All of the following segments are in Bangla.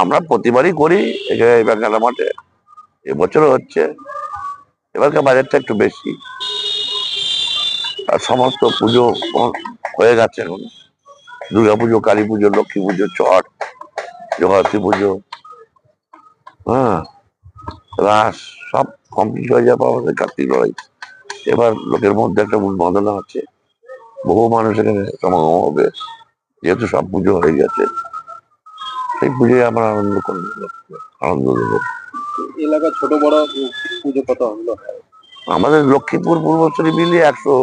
আমরা প্রতিবারই করি বাঙ্গালা মাঠে। এবছরও হচ্ছে। এবারকার বাজারটা একটু বেশি। আর সমস্ত পুজো হয়ে গেছে এখন। দুর্গা পুজো কালী পুজো লক্ষ্মী পুজো ছট জগদ্ধাত্রী পুজো হ্যাঁ রাস, সব কমপ্লিট হয়ে যাবে আমাদের কার্তিক লড়াই। এবার লোকের মধ্যে একটা উন্মাদনা আছে। বহু মানুষ এখানে সমাগম হবে। যেহেতু সব পুজো হয়ে গেছে। সেই পুজোয় আমরা আনন্দ করব। আনন্দ দেবো। এলাকার ছোট বড় পুজো কত হলো আমাদের লক্ষ্মীপুর পূর্বস্থলী মিলিয়ে একশো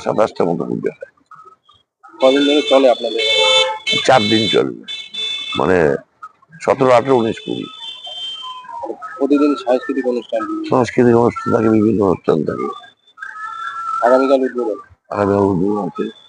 সাতাশটা মতো পুজো হয়। কদিন ধরে চলে আপনাদের? চার দিন চলবে মানে সতেরো আঠেরো উনিশ কুড়ি। প্রতিদিন সাংস্কৃতিক অনুষ্ঠান? সাংস্কৃতিক অনুষ্ঠান থাকে বিভিন্ন অনুষ্ঠান থাকে। আগামীকাল উদ্বোধন? আগামী উদ্যোগ আছে।